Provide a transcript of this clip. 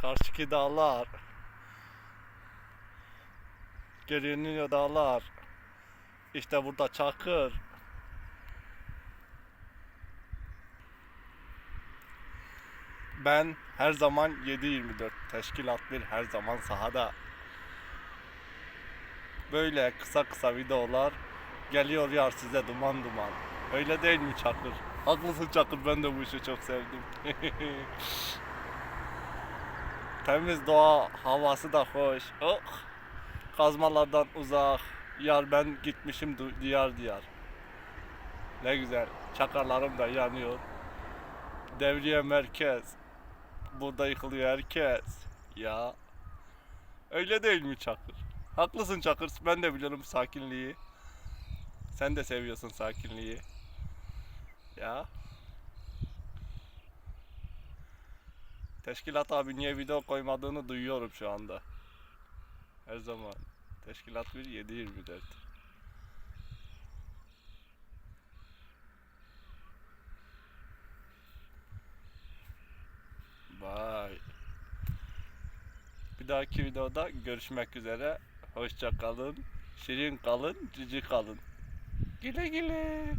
Karşıki dağlar. Görünüyor dağlar. İşte burada Çakır. Ben her zaman 7-24 teşkilat bir her zaman sahada. Böyle kısa kısa videolar geliyor yar size duman duman. Öyle değil mi Çakır? Haklısın Çakır ben de bu işi çok sevdim. Temiz doğa havası da hoş. Oh. Kazmalardan uzak. Yar ben gitmişim diyar diyar. Ne güzel. Çakarlarım da yanıyor. Devriye merkez. Burada yıkılıyor herkes. Ya. Öyle değil mi Çakır? Haklısın Çakır. Ben de biliyorum sakinliği. Sen de seviyorsun sakinliği. Ya. Teşkilat abi niye video koymadığını duyuyorum şu anda. Her zaman. Teşkilat 1 7 24. Bye. Bir dahaki videoda görüşmek üzere. Hoşça kalın. Şirin kalın, cici kalın. Güle güle.